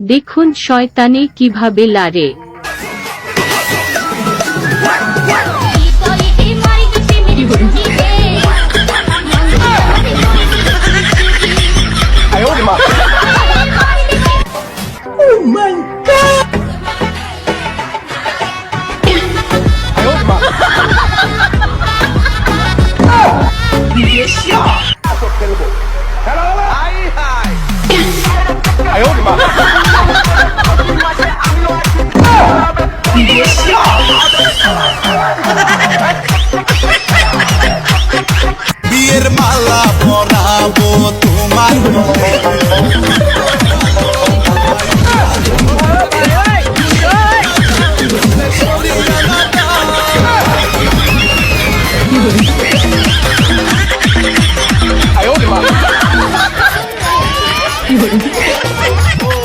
দেখুন শয়তানে কীভাবে লারে। বিয়ের মালা পরাবো তোমার Oh